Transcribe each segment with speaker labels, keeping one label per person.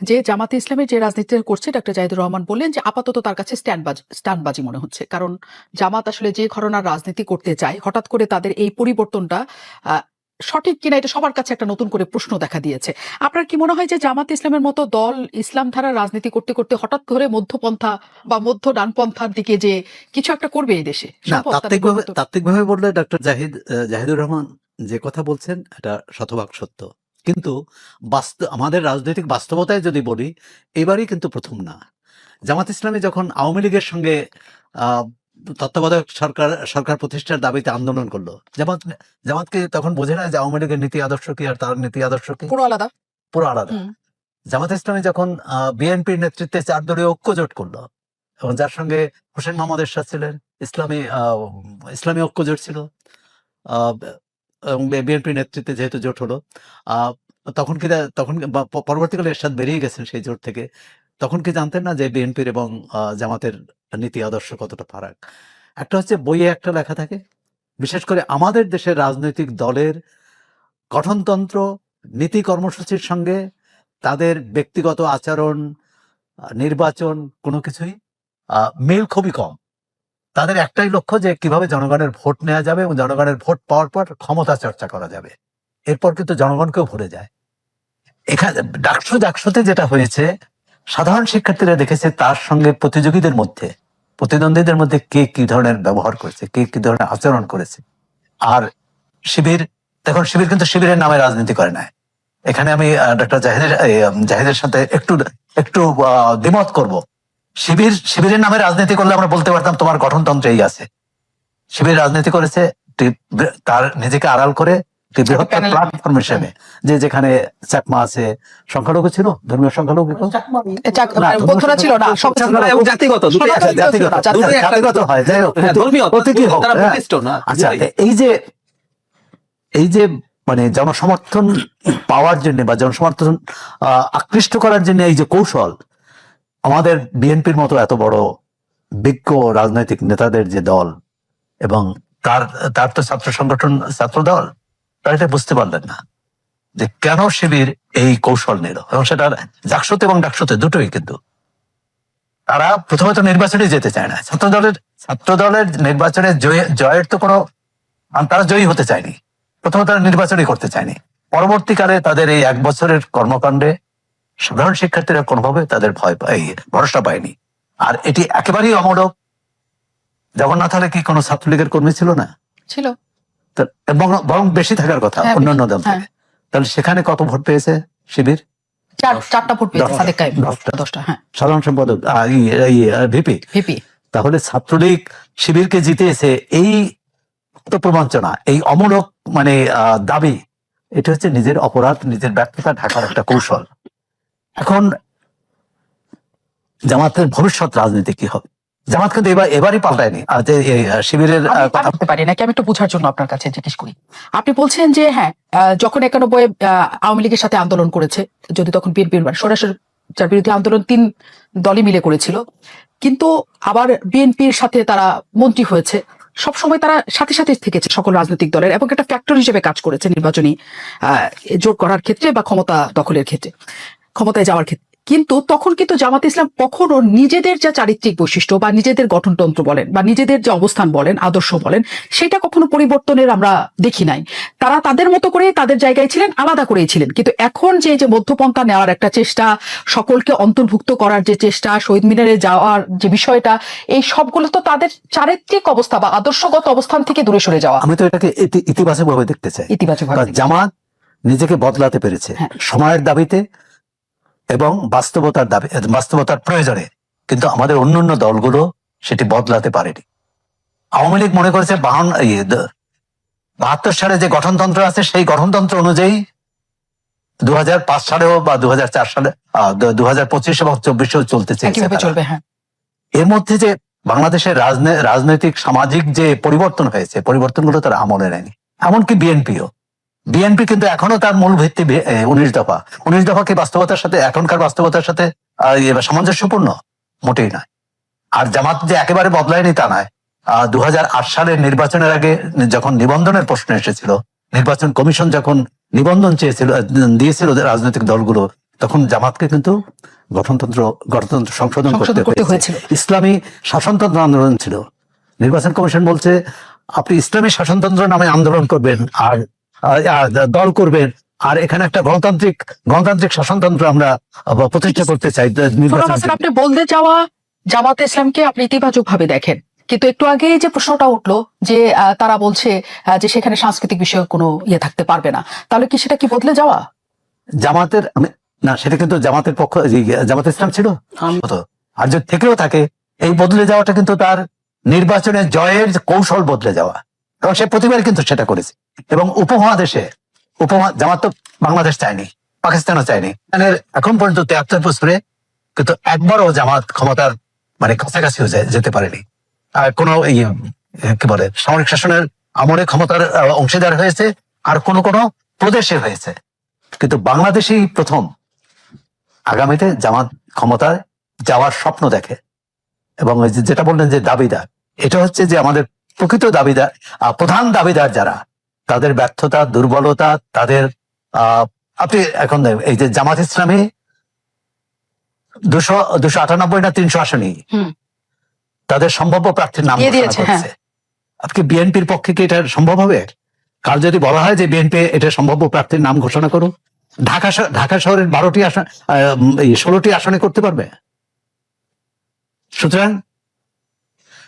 Speaker 1: যে জামাতে ইসলামের যে রাজনীতি করছে ডক্টর জাহিদুর রহমান বললেন যে আপাতত তার কাছে স্ট্যান্ডবাজ স্ট্যান্ডবাজি মনে হচ্ছে। কারণ জামাত আসলে যে ঘটনার রাজনীতি করতে চায় হঠাৎ করে তাদের এই পরিবর্তনটা সঠিক কিনা এটা সবার কাছে একটা নতুন করে প্রশ্ন দেখা দিয়েছে। আপনার কি মনে হয় যে জামাত ইসলামের মতো দল ইসলাম ধারা রাজনীতি করতে করতে হঠাৎ করে মধ্যপন্থা বা মধ্য ডানপন্থার দিকে যে কিছু একটা করবে এই দেশে?
Speaker 2: তাত্ত্বিকভাবে তাত্ত্বিকভাবে বললে ডক্টর জাহিদ জাহিদুর রহমান যে কথা বলছেন এটা শতভাগ সত্য। কিন্তু বাস্তব আমাদের রাজনৈতিক বাস্তবতায় যদি বলি এবারই কিন্তু প্রথম না। জামাত ইসলামী যখন আওয়ামী লীগের সঙ্গে তত্ত্বাবধায়ক সরকার সরকার প্রতিষ্ঠার দাবিতে আন্দোলন করল জামাত জামাতকে তখন বোঝে না যে আওয়ামী লীগের নীতি আদর্শ কি আর তার নীতি আদর্শ কি?
Speaker 1: পুরো আলাদা।
Speaker 2: পুরো আলাদা। জামাত ইসলামী যখন বিএনপির নেতৃত্বে চার দলীয় ঐক্য জোট করল এবং যার সঙ্গে হোসেন মোহাম্মদ এরশাদ ছিলেন ইসলামী আহ, ইসলামী ঐক্য জোট ছিল আহ, এবং বিএনপির নেতৃত্বে যেহেতু জোট হলো তখন কি তখন পরবর্তীকালে এরশাদ বেরিয়ে গেছেন সেই জোট থেকে, তখন কি জানতেন না যে বিএনপির এবং জামাতের নীতি আদর্শ কতটা ফারাক? একটা হচ্ছে বইয়ে একটা লেখা থাকে, বিশেষ করে আমাদের দেশের রাজনৈতিক দলের গঠনতন্ত্র, নীতি কর্মসূচির সঙ্গে তাদের ব্যক্তিগত আচরণ নির্বাচন, কোনো কিছুই মিল খুবই কম। তাদের একটাই লক্ষ্য যে কীভাবে জনগণের ভোট নেওয়া যাবে এবং জনগণের ভোট পাওয়ার পর ক্ষমতা চর্চা করা যাবে। এরপর কিন্তু জনগণকেও ভরে যায়। এখানে ডাকসু ডাকসুতে যেটা হয়েছে, সাধারণ শিক্ষার্থীরা দেখেছে তার সঙ্গে প্রতিযোগীদের মধ্যে, প্রতিদ্বন্দ্বীদের মধ্যে কে কি ধরনের ব্যবহার করেছে, কে কি ধরনের আচরণ করেছে। আর শিবির, দেখুন শিবির কিন্তু শিবিরের নামে রাজনীতি করে না। এখানে আমি ডক্টর জাহিদের জাহিদের সাথে একটু একটু দ্বিমত করব। শিবির শিবিরের নামে রাজনীতি করলে আমরা বলতে পারতাম তোমার গঠনতন্ত্র এই আছে। শিবির রাজনীতি করেছে তার নিজেকে আড়াল করে বৃহত্তর প্ল্যাটফর্ম হিসেবে। যে যেখানে চাকমা আছে সংখ্যালঘু ছিল ধর্মীয় সংখ্যালঘু কি?
Speaker 1: এ চাক-
Speaker 2: না,
Speaker 1: বৌদ্ধরা ছিল না সব
Speaker 2: সংখ্যালঘু
Speaker 3: এবং জাতিগত
Speaker 2: হয় যাই হোক।
Speaker 3: হ্যাঁ, ধর্মীয়
Speaker 2: হ্যাঁ। আচ্ছা এই যে এই যে মানে জনসমর্থন পাওয়ার জন্য বা জনসমর্থন আহ, আকৃষ্ট করার জন্য এই যে কৌশল আমাদের বিএনপির মতো এত বড় বিজ্ঞ রাজনৈতিক নেতাদের যে দল এবং তার তার তো ছাত্র সংগঠন, ছাত্র দল, তারা এটা বুঝতে পারলেন না যে কেন শিবির এই কৌশল নিল। এবং সেটা জাকসতে এবং ডাকসতে দুটোই কিন্তু। তারা প্রথমে তো নির্বাচনে যেতে চায় না। ছাত্র দলের ছাত্র দলের নির্বাচনে জয়- জয়ের তো কোনো তারা জয়ী হতে চায়নি। প্রথমে তারা নির্বাচনই করতে চায়নি। পরবর্তীকালে তাদের এই এক বছরের কর্মকাণ্ডে সাধারণ শিক্ষার্থীরা কোনোভাবে তাদের ভয় পায় ভরসা পায়নি। আর এটি একেবারেই অমূলক। জগন্নাথ হলে কি কোনো ছাত্রলীগের কর্মী ছিল না?
Speaker 1: ছিল।
Speaker 2: বরং বেশি থাকার কথা
Speaker 1: হ্যাঁ,
Speaker 2: অন্যান্য দল
Speaker 1: হ্যাঁ।
Speaker 2: থেকে তাহলে সেখানে কত ভোট পেয়েছে শিবির?
Speaker 3: দশটা।
Speaker 1: চারটা ভোট পেয়েছে হ্যাঁ।
Speaker 2: সাধারণ সম্পাদক ভিপি।
Speaker 1: ভিপি।
Speaker 2: তাহলে ছাত্রলীগ শিবিরকে জিতেছে এই তো প্রবঞ্চনা এই অমূলক মানে দাবি এটা হচ্ছে নিজের অপরাধ নিজের ব্যর্থতা ঢাকার একটা কৌশল। এখন জামাতের ভবিষ্যৎ রাজনীতি কি হবে? জামাত কিন্তু এবার এবারই পাল্টায়নি। যে শিবিরের
Speaker 1: বুঝতে পারি নাকি? আমি একটু বোঝার জন্য আপনার কাছে জিজ্ঞেস করি। আপনি বলছেন যে হ্যাঁ যখন একানব্বই আওয়ামী লীগের সাথে আন্দোলন করেছে যদি তখন বিএনপির সরাসরি যার বিরুদ্ধে আন্দোলন তিন দলই মিলে করেছিল কিন্তু আবার বিএনপির সাথে তারা মন্ত্রী হয়েছে সবসময় তারা সাথে সাথে থেকেছে সকল রাজনৈতিক দলের এবং একটা ফ্যাক্টর হিসেবে কাজ করেছে নির্বাচনী আহ, জোট করার ক্ষেত্রে বা ক্ষমতা দখলের ক্ষেত্রে। ক্ষমতায় যাওয়ার ক্ষেত্রে। কিন্তু তখন কিন্তু জামাত ইসলাম কখনো নিজেদের যা চারিত্রিক বৈশিষ্ট্য বা নিজেদের গঠনতন্ত্র বলেন বা নিজেদের যে অবস্থান বলেন আদর্শ বলেন সেটা কখনো পরিবর্তনের আমরা দেখি নাই। তারা তাদের মতো করে তাদের জায়গায় ছিলেন আলাদা করেই ছিলেন। কিন্তু এখন যে যে মধ্যপন্থা নেওয়ার একটা চেষ্টা সকলকে অন্তর্ভুক্ত করার যে চেষ্টা শহীদ মিনারে যাওয়ার যে বিষয়টা এই সবগুলো তো তাদের চারিত্রিক অবস্থা বা আদর্শগত অবস্থান থেকে দূরে সরে যাওয়া।
Speaker 2: আমি তো এটাকে ইতিবাচক ভাবে দেখতে চাই।
Speaker 1: ইতিবাচক
Speaker 2: জামাত নিজেকে বদলাতে পেরেছে।
Speaker 1: হ্যাঁ।
Speaker 2: সময়ের দাবিতে এবং বাস্তবতার দাবি বাস্তবতার প্রয়োজনে। কিন্তু আমাদের অন্যান্য দলগুলো সেটি বদলাতে পারেনি। আওয়ামী লীগ মনে করেছে বাহান্ন বাহাত্তর সালে যে গঠনতন্ত্র আছে সেই গঠনতন্ত্র অনুযায়ী দু পাঁচ সালেও বা দু হাজার চার সালে দু হাজার পঁচিশ এবং চব্বিশেও চলতে চেয়েছে
Speaker 1: চলবে হ্যাঁ।
Speaker 2: এর মধ্যে যে বাংলাদেশের রাজনে- রাজনৈতিক সামাজিক যে পরিবর্তন হয়েছে পরিবর্তনগুলো তারা আমলে নেয়নি। এমনকি বিএনপিও। বিএনপি কিন্তু এখনও তার মূল ভিত্তি উনিশ দফা। উনিশ দফা কি বাস্তবতার সাথে এখনকার বাস্তবতার সাথে সামঞ্জস্যপূর্ণ? মোটেই নয়। আর জামাত যে একেবারে বদলায়নি তা নয়। দু সালের নির্বাচনের আগে যখন নিবন্ধনের প্রশ্ন এসেছিল নির্বাচন কমিশন যখন নিবন্ধন চেয়েছিল দিয়েছিল রাজনৈতিক দলগুলো তখন জামাতকে কিন্তু গঠনতন্ত্র গণতন্ত্র সংশোধন করতে হয়েছে।
Speaker 1: হয়েছিল।
Speaker 2: ইসলামী শাসনতন্ত্র আন্দোলন ছিল। নির্বাচন কমিশন বলছে আপনি ইসলামী শাসনতন্ত্র নামে আন্দোলন করবেন আর দল করবেন। আর এখানে একটা গণতান্ত্রিক গণতান্ত্রিক শাসনতন্ত্র আমরা প্রতিষ্ঠা করতে চাই
Speaker 1: আপনি বলতে যাওয়া জামাতে ইসলামকে আপনি ইতিবাচক ভাবে দেখেন। কিন্তু একটু আগে যে প্রশ্নটা উঠল যে তারা বলছে যে সেখানে সাংস্কৃতিক বিষয়ে কোনো ইয়ে থাকতে পারবে না। তাহলে কি সেটা কি বদলে যাওয়া?
Speaker 2: জামাতের না সেটা কিন্তু জামাতের পক্ষ জামাত ইসলাম ছিল? আর যদি থেকেও থাকে এই বদলে যাওয়াটা কিন্তু তার নির্বাচনের জয়ের কৌশল বদলে যাওয়া। এবং সে প্রতিবার কিন্তু সেটা করেছে। এবং উপমহাদেশে, উপমহা, জামাত তো বাংলাদেশ চায়নি, পাকিস্তানও চায়নি। এখন পর্যন্ত তেহাত্তর বছরে কিন্তু একবারও জামাত ক্ষমতার মানে কাছাকাছিও যেতে পারেনি। আর কোনো কি বলে, সামরিক শাসনের আমলে ক্ষমতার অংশীদার হয়েছে, আর কোন কোন প্রদেশে হয়েছে। কিন্তু বাংলাদেশেই প্রথম আগামীতে জামাত ক্ষমতায় যাওয়ার স্বপ্ন দেখে। এবং যেটা বললেন যে দাবিদার, এটা হচ্ছে যে আমাদের প্রকৃত দাবিদার আহ, প্রধান দাবিদার যারা তাদের ব্যর্থতা দুর্বলতা তাদের আহ, আপনি এখন এই যে জামাত ইসলামী দুশো দুশো আটানব্বই না তিনশো আসনই
Speaker 1: হুম।
Speaker 2: তাদের সম্ভাব্য প্রার্থীর নাম ঘোষণা
Speaker 1: দিয়েছে, হ্যাঁ।
Speaker 2: আপনি বিএনপির পক্ষে কি এটা সম্ভব হবে কাল যদি বলা হয় যে বিএনপি এটা সম্ভাব্য প্রার্থীর নাম ঘোষণা করুন ঢাকা ঢাকা শহরের বারোটি আসন ষোলোটি আসনে করতে পারবে সুতরাং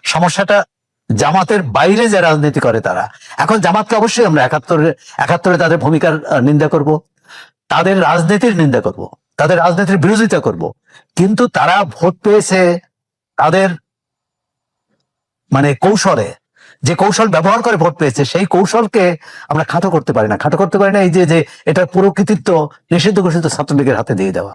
Speaker 2: সমস্যাটা জামাতের বাইরে যে রাজনীতি করে তারা। এখন জামাতকে অবশ্যই আমরা একাত্তরে একাত্তরে তাদের ভূমিকার নিন্দা করব। তাদের রাজনীতির নিন্দা করব। তাদের রাজনীতির বিরোধিতা করব। কিন্তু তারা ভোট পেয়েছে তাদের মানে কৌশলে। যে কৌশল ব্যবহার করে ভোট পেয়েছে, সেই কৌশলকে আমরা খাটো করতে পারি না। খাটো করতে পারি না এই যে এটার পুরো কৃতিত্ব নিষিদ্ধ ঘোষিত ছাত্রলীগের হাতে দিয়ে দেওয়া।